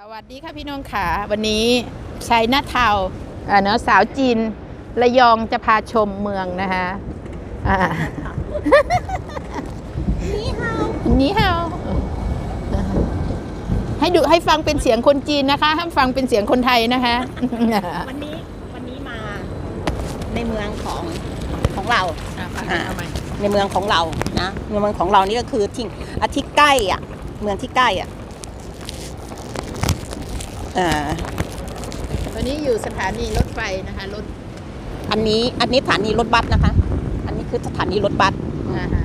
สวัสดีค่ะพี่น้องค่ะวันนี้ชัยนาทาวน์อ่าเนาะสาวจีนระยองจะพาชมเมืองนะคะอ่านี่ฮาวนี่ฮาวให้ดูให้ฟังเป็นเสียงคนจีนนะคะ ห้ามฟังเป็นเสียงคนไทยนะคะ วันนี้วันนี้มาในเมืองของของเราในเมืองของเรานะในเมืองของเรานี่ก็คือที่อาที่ใกล้อะเมืองที่ใกล้อะ เอ่อวันนี้อยู่สถานีรถไฟนะคะรถอันนี้อันนี้สถานีรถบัสนะคะ อันนี้คือสถานีรถบัสอ่าฮะ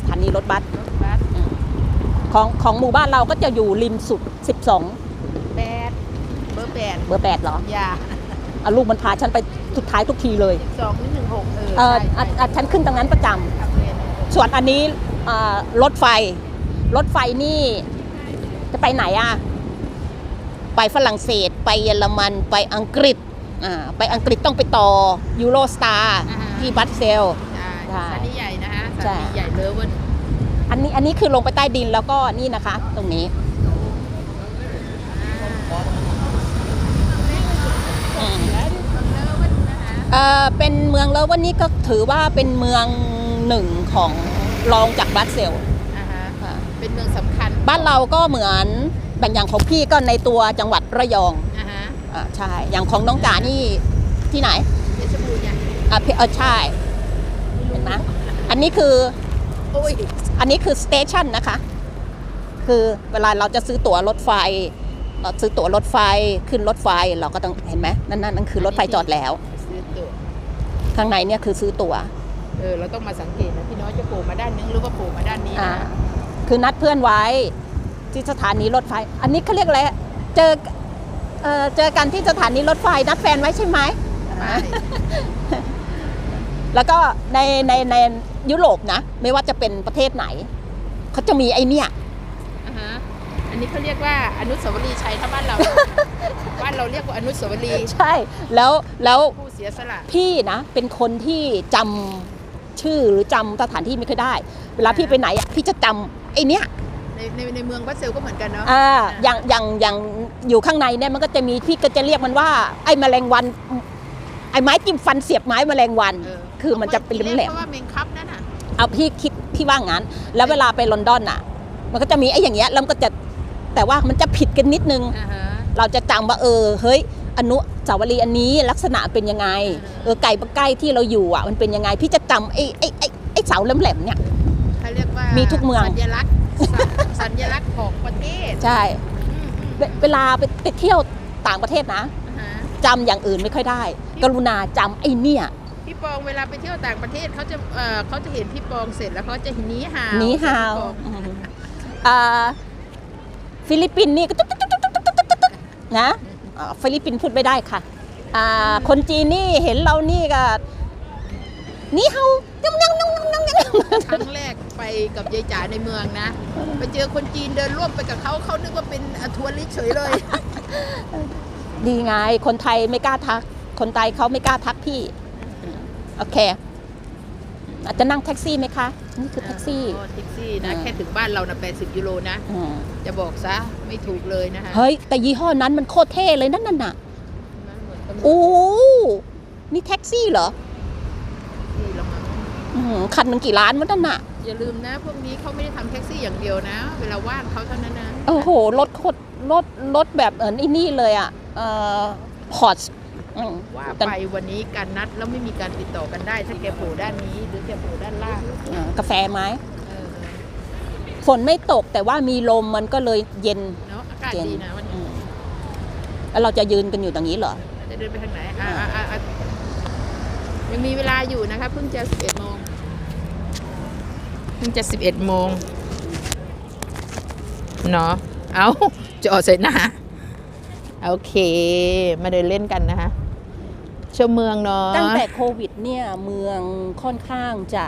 สถานีรถบัสรถบัสของของหมู่บ้านเราก็จะอยู่ริมสุดแปดเบอร์แปด12เบอร์8เหรออย่าอะลูกมันพาฉันไปสุดท้ายทุกทีเลยสองหนึ่งหกเออเออใช่อะใช่อะฉันขึ้นตรงนั้นประจำ ขับเรียนหนึ่งหกส่วนอันนี้อ่ารถไฟ รถไฟนี่จะไปไหนอะ ไปฝรั่งเศส ไปเยอรมันไปอังกฤษอ่าไปอังกฤษต้องไปต่อยูโรสตาร์ที่บัตเซลใช่ใช่ สถานีใหญ่นะคะใช่สถานีใหญ่เลอเวันอันนี้อันนี้คือลงไปใต้ดินแล้วก็นี่นะคะ ตรงนี้อืมเลอเวันนะคะเอ่อเป็นเมืองแล้ววันนี้ก็ถือว่าเป็นเมืองหนึ่งของรองจากบัตเซลอ่าฮะค่ะเป็นเมืองสำคัญบ้านเราก็เหมือน แบ่งอย่างของพี่ก็ในตัวจังหวัดระยองอ่าฮะอ่าใช่ อย่างของน้องจ๋านี่ที่ไหนเพชรบูรณ์เนี่ยอ่าเพเออใช่เห็นไหมอันนี้คือโอ้ยอันนี้คือสเตชันนะคะ คือเวลาเราจะซื้อตั๋วรถไฟ เราซื้อตั๋วรถไฟขึ้นรถไฟเราก็ต้องเห็นไหมนั่นนั่นนั่นคือรถไฟจอดแล้ว ซื้อตั๋วข้างในเนี่ยคือซื้อตั๋วเออเราต้องมาสังเกตนะพี่น้อยจะโผล่มาด้านนึงหรือว่าโผล่มาด้านนี้อ่านะคือนัดเพื่อนไว้ ที่สถานีรถไฟ อันนี้เขาเรียกอะไรเจอเอ่อเจอกันที่สถานีรถไฟนัดแฟนไว้ใช่ไหมใช่แล้วก็ในในในยุโรปนะ ไม่ว่าจะเป็นประเทศไหน เขาจะมีไอเนี่ยอ่าฮะอันนี้เขาเรียกว่าอนุสาวรีย์ชัยถ้าบ้านเรา บ้านเราเรียกว่าอนุสาวรีย์ใช่ แล้วแล้วผู้เสียสละ พี่นะ เป็นคนที่จำชื่อหรือจำสถานที่ไม่ค่อยได้ เวลาพี่ไปไหนอะพี่จะจำไอเนี้ย ในในในเมืองบัสเซลก็เหมือนกันเนาะอ่าอย่างอย่างอย่างอยู่ข้างในเนี่ยมันก็จะมีพี่ก็จะเรียกมันว่าไอ้แมลงวันไอ้ไม้จิ้มฟันเสียบไม้แมลงวันเออคือมันจะเป็นแหลมเพราะว่าเมงคับนั่นน่ะๆเอาพี่คิดพี่ว่างั้น แล้วเวลาไปลอนดอนอะ มันก็จะมีไอ้อย่างเงี้ยแล้วมันก็จะแต่ว่ามันจะผิดกันนิดนึงอ่าฮะเราจะจำว่าเออเฮ้ยอนุสาวรีย์อันนี้ลักษณะเป็นยังไงเออไก่ใกล้ที่เราอยู่อะมันเป็นยังไง พี่จะจำไอ้ไอ้ไอ้ไอ้เสาแหลมๆเนี่ยเขาเรียกว่ามีมีทุกเมืองสัญลักษณ์ สัญสัญลักษณ์ของประเทศใช่อืมอืมเวเวลาไปไปเที่ยวต่างประเทศนะอ่าฮะจำอย่างอื่นไม่ค่อยได้ กรุณาจำไอ้เนี่ย พี่ปองเวลาไปเที่ยวต่างประเทศเขาจะเอ่อเขาจะเห็นพี่ปองเสร็จแล้วเขาจะหนีหาวหนีฮาวพี่ปองอืมอ่าฟิลิปปินส์นี่ก็ตุ๊กตุ๊กตุ๊กตุ๊กตุ๊กตุ๊กตุ๊กนะอ่าฟิลิปปินส์พูดไม่ได้ค่ะอ่าคนจีนนี่เห็นเรานี่ก็นี่เฮายังยังยังยังยัง ครั้งแรกไปกับยายจ๋าในเมืองนะ ไปเจอคนจีนเดินร่วมไปกับเขาเขานึกว่าเป็นอะทัวริสต์เฉยเลย ดีไง คนไทยไม่กล้าทัก คนไทยเขาไม่กล้าทักพี่ โอเค อาจจะนั่งแท็กซี่ไหมคะ นี่คือแท็กซี่อ๋อแท็กซี่นะอ่าแค่ถึงบ้านเรานะ80ยูโรนะอืมจะบอกซะไม่ถูกเลยนะคะ เฮ้ย แต่ยี่ห้อนั้นมันโคตรเท่เลยนั่นน่ะเหมือนตำรวจโอ้ นี่แท็กซี่เหรอ ที่ละมั้ง อื้อหือ คันหนึงกี่ล้านวะนั่นน่ะ อย่าลืมนะ พวกนี้เขาไม่ได้ทำแท็กซี่อย่างเดียวนะ เวลาว่างเขาเท่านั้นนะโอ้โหรถโคตรรถรถแบบเออไอ้นี่เลยอะเอ่อพอร์ตว่าไปวันนี้การนัดแล้วไม่มีการติดต่อกันได้ ถ้าแกโผล่ด้านนี้ หรือแกโผล่ด้านล่างกาแฟไหมเออฝนไม่ตกแต่ว่ามีลมมันก็เลยเย็นเนาะอากาศเย็นดีนะวันอืนี้มแล้วเราจะยืนกันอยู่ตรงนี้เหรอจะเดินไปทางไหนอ่าอ่าอ่าอ่ายังมีเวลาอยู่นะคะเพิ่งจะ11โมง เพิ่งจะ11โมงเนาะเอาจะออกใส่หน้าโอเค มาเดินเล่นกันนะคะชมเมืองเนาะตั้งแต่โควิดเนี่ยเมืองค่อนข้างจะ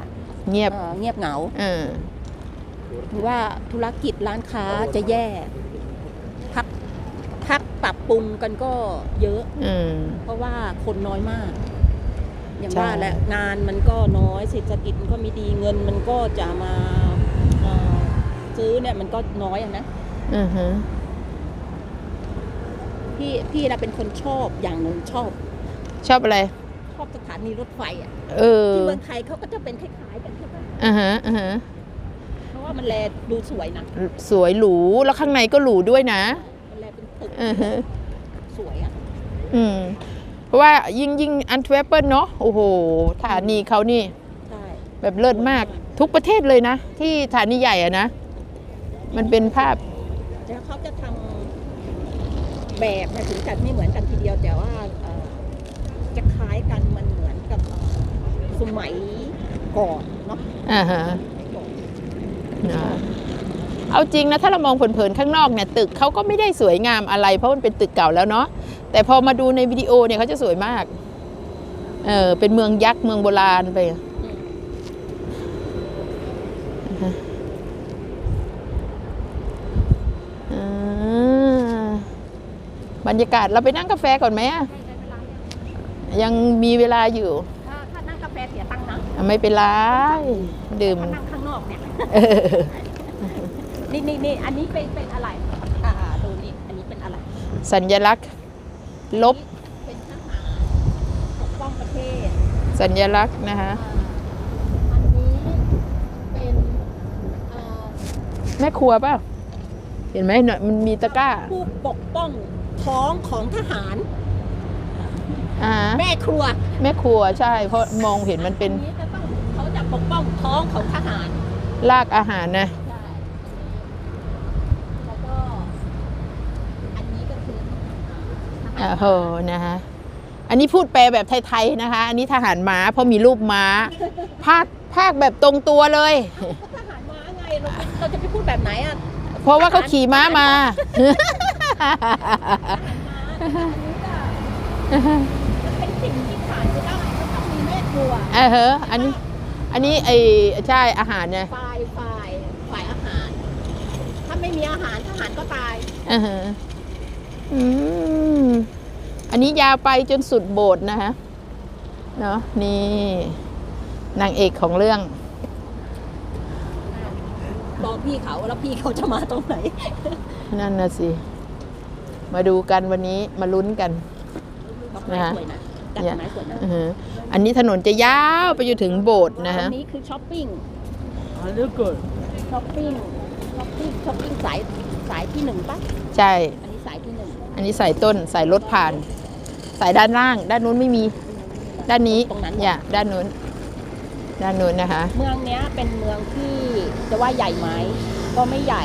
เงียบเอ่อเงียบเหงาเออหรือว่าธุรกิจร้านค้าจะแย่ พักพักปรับปรุงกันก็เยอะอืมเพราะว่าคนน้อยมาก อย่างใช่ว่าแหละงานมันก็น้อยเศรษฐกิจมันก็ไม่ดีเงิน มันก็จะมาเอ่อซื้อเนี่ยมันก็น้อยอะนะอือฮะพี่พี่นะเป็นคนชอบอย่างหนึ่งชอบ ชอบอะไร ชอบสถานีรถไฟอะเออที่เมืองไทยเขาก็จะเป็นคล้ายๆกันใช่ไหมอ่าฮะอ่าฮะเพราะว่ามันแลดูสวยนะสวยหรูแล้วข้างในก็หรูด้วยนะมันแลเป็นตึกอือฮะสวยอะ อืม เพราะว่ายิ่งยิ่งอันทเวปเปิลเนาะโอ้โหสถานีเขานี่ใช่แบบเลิศมากทุกประเทศเลยนะ ที่สถานีใหญ่อะนะ มันเป็นภาพแล้วเขาจะทำแบบนะถึงจะไม่เหมือนกันทีเดียวแต่ว่าเอ่อจะคล้ายกันมันเหมือนกับเอ่อสมัยก่อนเนาะอ่าฮะสมัยก่อนนะ เอาจริงนะถ้าเรามองเผินๆข้างนอกเนี่ยตึกเขาก็ไม่ได้สวยงามอะไร เพราะมันเป็นตึกเก่าแล้วเนาะแต่พอมาดูในวิดีโอเนี่ยเขาจะสวยมากเออเป็นเมืองยักษ์เมืองโบราณไปอืมอ่าบรรยากาศเราไปนั่งกาแฟก่อนไหมอะยังมีเวลาอยู่ถ้าถ้านั่งกาแฟเสียตังค์นะอะไม่เป็นไรดื่มถ้านั่งข้างนอกเนี่ยเออ นี่นี่นี่อันนี้เป็นเป็นอะไรอ่าดูนี่อันนี้เป็นอะไร สัญลักษณ์ ลบเป็นทหารปกป้องประเทศสัญลักษณ์นะคะอ่าอันนี้เป็นอ่าแม่ครัวเปล่าเห็นไหมเนยมันมีตะกร้า ผู้ปกป้องท้องของทหาร อ่า แม่ครัวแม่ครัวใช่ เพราะมองเห็นมันเป็นอันี้จะต้องเขาจะปกป้องท้องของทหาร รากอาหารนะ ใช่แล้วก็ อันนี้ก็คือ ทหารอ่าโหนะคะอันนี้พูดแปลแบบไทยๆนะคะ อันนี้ทหารม้าเพราะมีรูปม้า ภาคภาคแบบตรงตัวเลยก็ทหารม้าไงเราเราจะไปพูดแบบไหนอะเพราะว่าเขาขี่ม้ามา มันเป็นสิ่งที่ขาดไม่ได้ก็ต้องมีแม่ครัวเออเฮะอันนี้ อันนี้ไอใช่อาหารเนี่ยฝ่ายฝ่ายฝ่ายอาหาร ถ้าไม่มีอาหารทหารก็ตายอ่าฮะอืม อันนี้ยาวไปจนสุดโบสถ์นะคะเนาะนี่นางเอกของเรื่องบอกพี่เขาแล้วพี่เขาจะมาตรงไหน นั่นนะสิ มาดูกันวันนี้มาลุ้นกันดอกไม้นะคะสวยนะดอกไม้สวยนะอือฮะอันนี้ถนนจะยาวไปจนถึงโบสถ์นะอัฮะนนี้คือช้อปปิ้ง I look good. ช้อปปิ้งช้อปปิ้งช้อปปิ้งสายสายที่หนึ่งปะใช่ อันนี้สายที่หนึ่งอันนี้สายต้นสายรถผ่าน สายด้านล่าง ด้านนู้นไม่มี ด้านนี้ตรงนั้นอย่าด้านนู้น ด้านนู้นนะคะ เมืองเนี้ยเป็นเมืองที่จะว่าใหญ่ไหมก็ไม่ใหญ่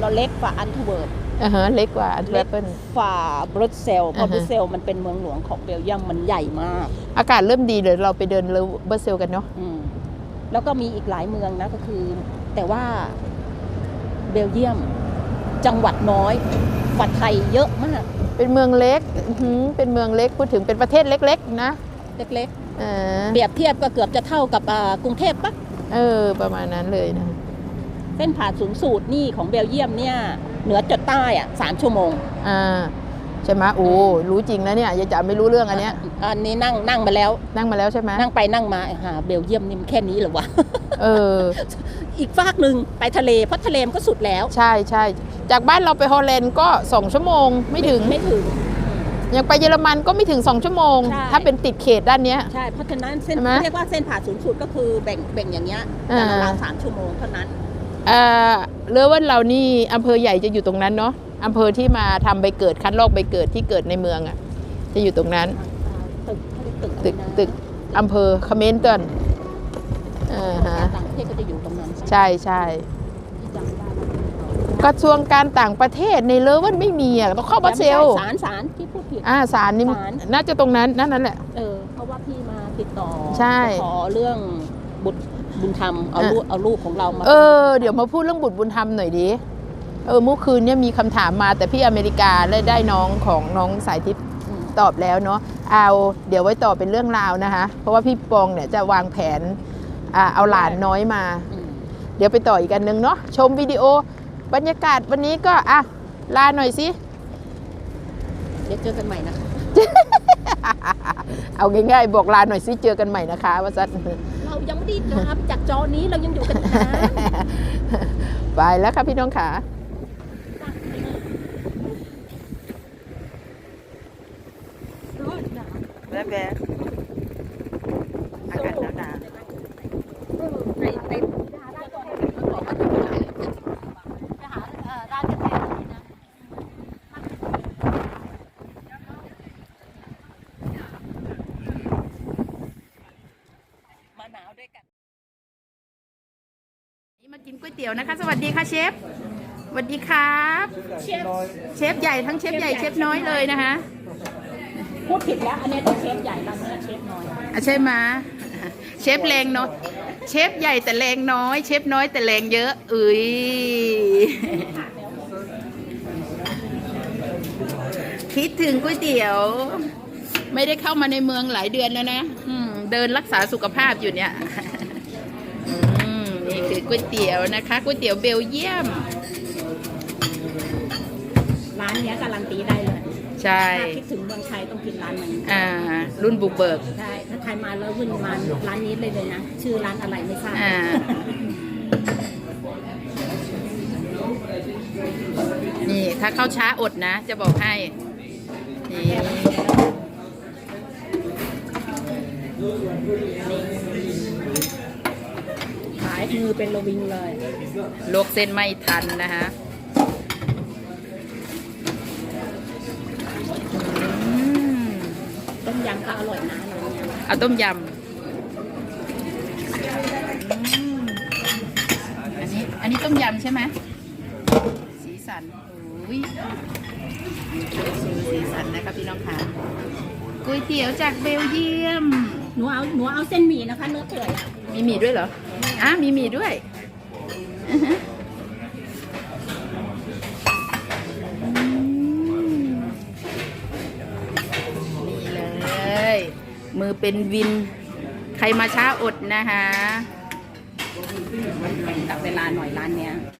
เราเล็กกว่าอันทเวิร์ดอ่าฮะเล็กกว่าอันเทอร์เปิล ฝ่าบรุสเซลเพราะอ่าฮะบรุสเซลมันเป็นเมืองหลวงของเบลเยียมมันใหญ่มากอากาศเริ่มดีเลยเราไปเดินเลเบอร์เซลกันเนาะ อืมแล้วก็มีอีกหลายเมืองนะก็คือ แต่ว่าเบลเยียม จังหวัดน้อยกว่าไทยเยอะมาก เป็นเมืองเล็กอื้อหือเป็นเมืองเล็กพูดถึงเป็นประเทศเล็ก ๆ นะ เล็กเออๆเปรียบเทียบก็เกือบจะเท่ากับอ่ากรุงเทพปะเออ ประมาณนั้นเลยนะ เส้นผ่านศูนย์สูตรนี่ของเบลเยียมเนี่ย เหนือจดใต้อะสามชั่วโมง อ่า ใช่ไหมโอ้รู้จริงนะเนี่ยยายจ๋าไม่รู้เรื่องอันเนี้ยอันนี้นั่งนั่งมาแล้ว นั่งมาแล้วใช่ไหมนั่งไปนั่งมาหาเบลเยียมนี่มันแค่นี้เหรอวะเออ อีกฟากหนึ่งไปทะเลเพราะทะเลมันก็สุดแล้ว ใช่ใช่จากบ้านเราไปฮอลแลนด์ก็สองชั่วโมงไม่ถึงไม่ถึงอย่างไปเยอรมันก็ไม่ถึง 2 ชั่วโมงใช่ถ้าเป็นติดเขตด้านเนี้ยใช่เพราะฉะนั้นเส้นใช่ไหมเรียกว่าเส้นผ่าศูนย์สูตรก็คือแบ่งแบ่งอย่างเงี้ยอ่าแต่ราวๆสามชั่วโมงเท่านั้นเอ่อเลอเวนเรานี่อำเภอใหญ่จะอยู่ตรงนั้นเนาะ อำเภอที่มาทำใบเกิดคัดลอกใบเกิดที่เกิดในเมืองอะ่ะจะอยู่ตรงนั้นตึกเขาเรียกตึกตึกอะไรนะตึกอำเภอคเมนเตันอ่าฮะต่างประเทศก็จะอยู่ตรงนั้นใช่ใช่ที่จำได้กระทรวงการต่างประเทศในเลอเวนไม่มีอะต้องเข้าบรัสเซลสารสารที่พูดผิดอ่าศาลนี่ศาลน่าจะตรงนั้นนั่นนั่นแหละเออเพราะว่าพี่มาติดต่อใช่จะขอเรื่องบุตรบุญธรรมเอาอะลูกเอาลูกของเรามาเออเดี๋ยวมาพูดเรื่องบุตรบุญธรรมหน่อยดิ เออเมื่อคืนเนี่ยมีคำถามมาแต่พี่อเมริกาได้ได้น้องของน้องสายทิพย์มตอบแล้วเนาะเอาเดี๋ยวไว้ต่อเป็นเรื่องราวนะคะ เพราะว่าพี่ปองเนี่ยจะวางแผนอ่าเอาหลานน้อยมาอืมเดี๋ยวไปต่ออีกกันนึงเนาะชมวิดีโอบรรยากาศวันนี้ก็อะลาหน่อยสิเดี๋ยวเจอกันใหม่นะคะ เอาง่ายๆบอกลาหน่อยสิเจอกันใหม่นะคะว่าซัดเรายังไม่ได้ลาไปจากจอนี้เรายังอยู่กันนะไปแล้วค่ะพี่น้องขา นะแบกอากาศหนาวหนาวในในร้านก่อนบอกว่าจะหาเอ่อร้านกาแฟนะมาหนาวด้วยกัน นี่มากินก๋วยเตี๋ยวนะคะ สวัสดีค่ะเชฟสวัสดีครับ เชฟเชฟใหญ่ทั้งเชฟใหญ่เชฟน้อยเลยนะคะ พูดผิดแล้ว อันนี้ต้องเชฟใหญ่ร้านนี้เชฟน้อยอะใช่ไหมเชฟแรงน้อยเชฟใหญ่แต่แรงน้อย เชฟน้อยแต่แรงเยอะอุ้ยคิดถึงก๋วยเตี๋ยว ไม่ได้เข้ามาในเมืองหลายเดือนแล้วนะอืมเดินรักษาสุขภาพอยู่เนี่ยอืมนี่คือก๋วยเตี๋ยวนะคะก๋วยเตี๋ยวเบลเยียม ร้านเนี้ยการันตีได้เลย ใช่ ถ้าคิดถึงเมืองไทยต้องกินร้านนี้อ่า รุ่นบุกเบิก ใช่ถ้าใครมาแล้ววิ่งมาร้านนี้เลยเลยนะ ชื่อร้านอะไรไม่ทราบอ่า นี่ถ้าเข้าช้าอดนะ จะบอกให้ นี่ ขายมือเป็นระวิงเลยลวกเส้นไม่ทันนะคะอืม ต้ มยำก็อร่อยนะร้านเนี้ยเอาต้มยำอืมอันนี้อันนี้ต้มยำใช่ไหมสีสันโอ้ยสีสันนะคะพี่น้องค่ะก๋วยเตี๋ยวจากเบลเยียม หนูเอาหนูเอาเส้นหมี่นะคะเนื้อเปื่อยอะมีหมี่ด้วยเหรออะมีหมี่ด้วยอือฮะอืมนี่เลย มือเป็นวิน ใครมาช้าอดนะคะตัดเวลาหน่อยร้านเนี้ย